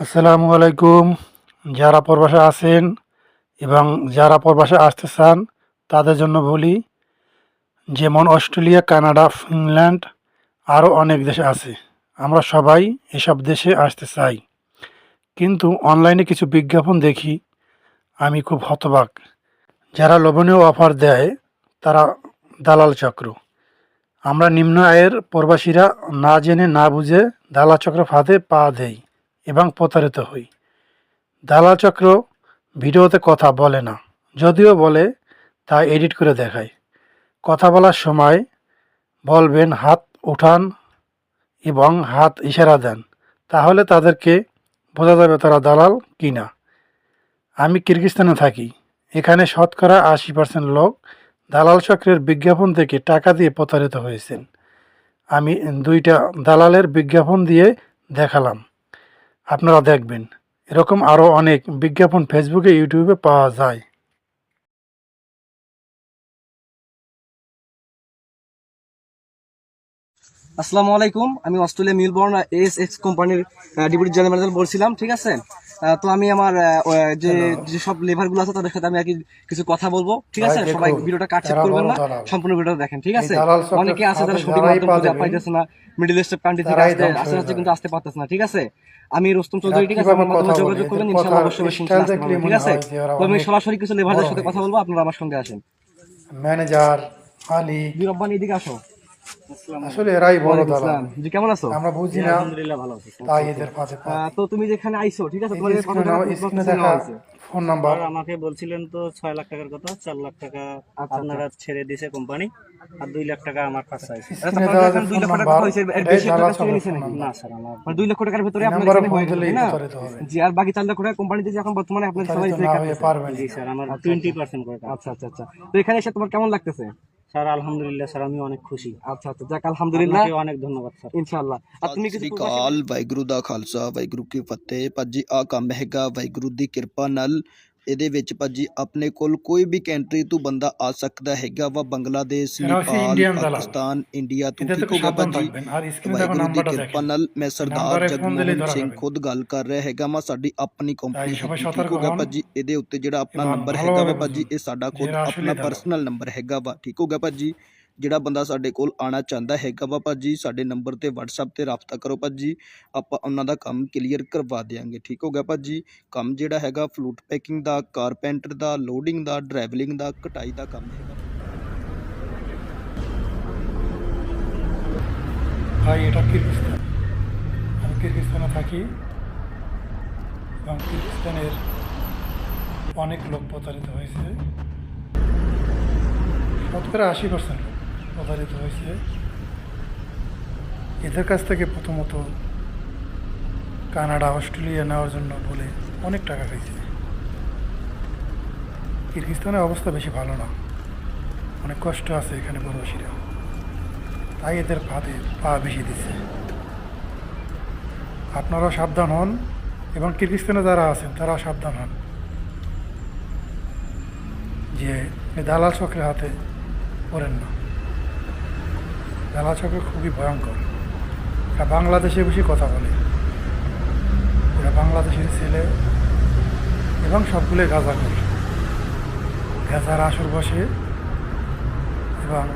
আসসালামু আলাইকুম। যারা প্রবাসে আছেন এবং যারা প্রবাসে আসতে চান, তাদের জন্য বলি, যেমন অস্ট্রেলিয়া, কানাডা, ফিনল্যান্ড, আরও অনেক দেশে আছে। আমরা সবাই এসব দেশে আসতে চাই। কিন্তু অনলাইনে কিছু বিজ্ঞাপন দেখি, আমি খুব হতবাক। যারা লোভনীয় অফার দেয়, তারা দালাল চক্র। আমরা নিম্ন আয়ের প্রবাসীরা না জেনে না বুঝে দালাল চক্র ফাঁদে পা দেই। এবং প্রতারিত হই। দালাল চক্র ভিডিওতে কথা বলে না, যদিও বলে তা এডিট করে দেখায়। কথা বলার সময় বলবেন, হাত উঠান এবং হাত ইশারা দেন, তাহলে তাদেরকে বোঝা যাবে তারা দালাল কিনা আমি কিরগিস্তানে থাকি, এখানে শতকরা আশি পার্সেন্ট লোক দালাল চক্রের বিজ্ঞাপন থেকে টাকা দিয়ে প্রতারিত হয়েছেন। আমি দুইটা দালালের বিজ্ঞাপন দিয়ে দেখালাম। আপনারা দেখবেন। এরকম আরও অনেক বিজ্ঞাপন ফেসবুকে ইউটিউবে পাওয়া যায়। আসসালামু আলাইকুম আমি অস্ট্রেলিয়া মিলবর্ন এস এক্স কোম্পানির ডিপুটি জেনারেল ম্যানেজার বলছিলাম ঠিক আছে? তো আমি আমার যে যেসব লেবারগুলো আছে তাদের সাথে আমি আর কি কিছু কথা বলব ঠিক আছে? সবাই ভিডিওটা কাটছেট এরা করবেন না সম্পূর্ণ ভিডিওটা দেখেন ঠিক আছে? অনেকে আছে যারা সঠিক মাধ্যম খুঁজে পাইতেছে না মিডল ইস্টের কান্ট্রি থেকে আসতে আস্তে আস্তে কিন্তু আসতে পারতেছে না ঠিক আছে? আমি রুস্তম চৌধুরী ঠিক আছে? আমার মাধ্যমে যোগাযোগ করবেন ইনশাআল্লাহ অবশ্যই দেখলেই ঠিক আছে? যে তো আমি সরাসরি কিছু লেবারদের বড় সাথে কথা বলব আপনারা আমার সঙ্গে আসেন। ম্যানেজার আলী বিরব্বানি এদিকে আসো। আসলে এরাই বড় দালাল। জি কেমন আছো? আমরা বুঝি না তাই এদের ফাঁদে তো তুমি যেখানে আইছো ঠিক আছে? তোমার এই এই স্ক্রিনে কত টাকা নাও- খরচ স্ক্রিনে করতে দেখা ফোন নাম্বার আমাকে বলছিলেন তো ছয় লাখ টাকার কথা চার লাখ টাকা আচ্ছা, আপনারা ছেড়ে দিয়েছে কোম্পানি আর দুই লাখ টাকা আমার কাছে আছে আচ্ছা, এখন টাকা এর বেশি টাকা না স্যার আমার মানে টাকার ভিতরে হয়ে না? জি আর বাকি চার লক্ষ টাকা কোম্পানিতে যে এখন বর্তমানে আপনার সবাই জি স্যার আমার টোয়েন্টি পার্সেন্ট করে আচ্ছা আচ্ছা আচ্ছা। তো এখানে এসে তোমার কেমন লাগতেছে? স্যার আলহামদুলিল্লাহ স্যার আমি অনেক খুশি আচ্ছা আচ্ছা যাক আলহামদুলিল্লাহ আপনাকে অনেক ধন্যবাদ স্যার ইনশাআল্লাহ আর তুমি ਸਤਿ কিছু ਸ੍ਰੀ ਅਕਾਲ ਵਾਹਿਗੁਰੂ ਦਾ ਖਾਲਸਾ ਵਾਹਿਗੁਰੂ ਕੀ ਫਤਿਹ ਭਾਜੀ ਆ ਕੰਮ ਹੈਗਾ ਵਾਹਿਗੁਰੂ ਦੀ ਕਿਰਪਾ ਨਾਲ ਇਹਦੇ ਵਿੱਚ ਭਾਜੀ ਆਪਣੇ ਕੋਲ ਕੋਈ ਵੀ ਕੰਟਰੀ ਤੋਂ ਬੰਦਾ ਆ ਸਕਦਾ ਹੈਗਾ ਵਾ ਬੰਗਲਾਦੇਸ਼ ਨੇਪਾਲ ਪਾਕਿਸਤਾਨ ਇੰਡੀਆ ਤੋਂ ਠੀਕ ਹੋਗਾ ਭਾਜੀ। ਵਾਹਿਗੁਰੂ ਦੀ ਕਿਰਪਾ ਨਾਲ ਮੈਂ ਸਰਦਾਰ ਜਗਮੋਹਨ ਸਿੰਘ ਖੁਦ ਗੱਲ ਕਰ ਰਿਹਾ ਹੈਗਾ ਮੈਂ ਸਾਡੀ ਆਪਣੀ ਕੰਪਨੀ ਠੀਕ ਹੋਗਾ ਭਾਜੀ। ਇਹਦੇ ਉੱਤੇ ਜਿਹੜਾ ਆਪਣਾ ਨੰਬਰ ਹੈਗਾ ਵਾ ਭਾਜੀ ਇਹ ਸਾਡਾ ਖੁਦ ਆਪਣਾ ਪਰਸਨਲ ਨੰਬਰ ਹੈਗਾ ਵਾ। ਠੀਕ ਹੋ ਹੋਗਾ ਭਾਜੀ? ਜਿਹੜਾ ਬੰਦਾ ਸਾਡੇ ਕੋਲ ਆਣਾ ਚਾਹੁੰਦਾ ਹੈਗਾ ਵਾ ਭਾਜੀ ਸਾਡੇ ਨੰਬਰ ਤੇ WhatsApp ਤੇ ਰਾਬਤਾ ਕਰੋ ਭਾਜੀ ਆਪਾਂ ਉਹਨਾਂ ਦਾ ਕੰਮ ਕਲੀਅਰ ਕਰਵਾ ਦੇਵਾਂਗੇ ਠੀਕ ਹੋ ਗਿਆ ਭਾਜੀ ਕੰਮ ਜਿਹੜਾ ਹੈਗਾ ਫਲੂਟ ਪੈਕਿੰਗ ਦਾ ਕਾਰਪੈਂਟਰ ਦਾ ਲੋਡਿੰਗ ਦਾ ਡਰਾਈਵਲਿੰਗ ਦਾ ਕਟਾਈ ਦਾ ਕੰਮ ਹੈਗਾ ভাই এটা কিরগিস্তান আমি কিরগিস্তানে থাকি এবং কিরগিস্তানের অনেক লোক প্রতারিত হয়েছে শতকরা আশি পার্সেন্ট প্রতারিত হয়েছে। এদের কাছ থেকে প্রথমত কানাডা, অস্ট্রেলিয়া নেওয়ার জন্য বলে অনেক টাকা খাইছে। কিরগিস্তানের অবস্থা বেশি ভালো না। অনেক কষ্ট আছে এখানে প্রবাসীরা তাই এদের ফাঁদে পা বেশি দিচ্ছে। আপনারাও সাবধান হন এবং কিরগিস্তানে যারা আছেন, তারাও সাবধান হন। যে দালাল চক্রের হাতে পড়েন না। দালাল চক্র খুবই ভয়ঙ্কর। এরা বাংলাদেশে বসে কথা বলে। এরা বাংলাদেশের ছেলে এবং সবগুলো গাঁজা করে। গাঁজার আসর বসে এবং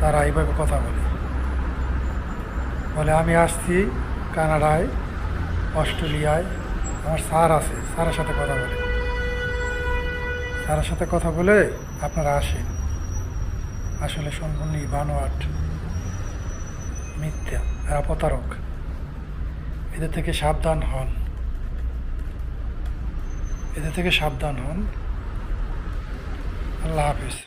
তারা এইভাবে কথা বলে। বলে, আমি আসছি কানাডায়, অস্ট্রেলিয়ায়। আমার স্যার আছে, স্যারের সাথে কথা বলে। স্যারের সাথে কথা বলে আপনারা আসেন। আসলে সম্পূর্ণই বানোয়াট মিথ্যা এরা প্রতারক এদের থেকে সাবধান হন। এদের থেকে সাবধান হন। আল্লাহ হাফিজ।